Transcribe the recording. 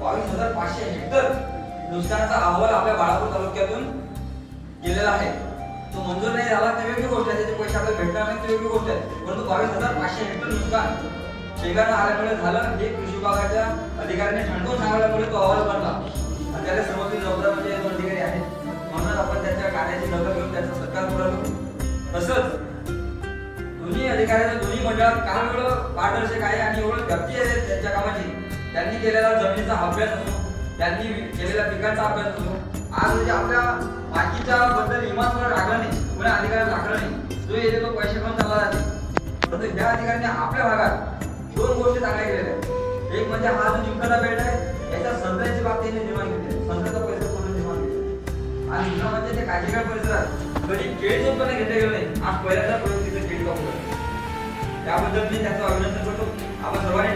बावीस हजार पाचशे हेक्टर नुकसानाचा अहवाल आपल्या बाळापूर तालुक्यातून गेलेला आहे. तो मंजूर नाही झाला ते वेगळी गोष्ट आहे त्याचे पैसे आपल्याला भेटणार नाही ते वेगळी गोष्ट आहे. परंतु बावीस हजार पाचशे हेक्टर नुकसान शेगानं आल्यामुळे झालं हे कृषी विभागाच्या अधिकाऱ्यांनी ठणकावून सांगल्यामुळे तो अहवाल बनला. आणि त्याला सर्वोच्च जबाबदार म्हणजे दोन अधिकारी आहे म्हणून आपण त्याच्या कार्याची दखल घेऊन त्याचा सत्कार करू तसंच दोन्ही अधिकाऱ्यांना दोन्ही मंडळात काल एवढं पारदर्शक आहे आणि एवढं गप्ती आहे त्यांनी केलेला जमिनीचा अभ्यास असो त्यांनी केलेल्या पिकांचा अभ्यास असो आज म्हणजे आपल्या बाकीच्या बद्दल इमान थोडं लागलं नाही कोणी अधिकारी लागला नाही जो येते तो पैसे पण चालला जाते. परंतु त्या अधिकाऱ्यांनी आपल्या भागात दोन गोष्टी चांगल्या केलेल्या आहेत. एक म्हणजे हा जो जिंकता बेल्ट आहे याच्या संत्र्याची बाब त्यांनी निर्माण केली आहे. संत्र्याचा परिसर पूर्ण निर्माण केला आणि दुसरा म्हणजे ते काजीगाव परिसरात कधी केळी जो पण घेतले गेले नाही आज पहिल्यांदा प्रयोग तिथे केळी कापू त्याबद्दल मी त्याचं अभिनंदन करतो. आपण सर्वांनी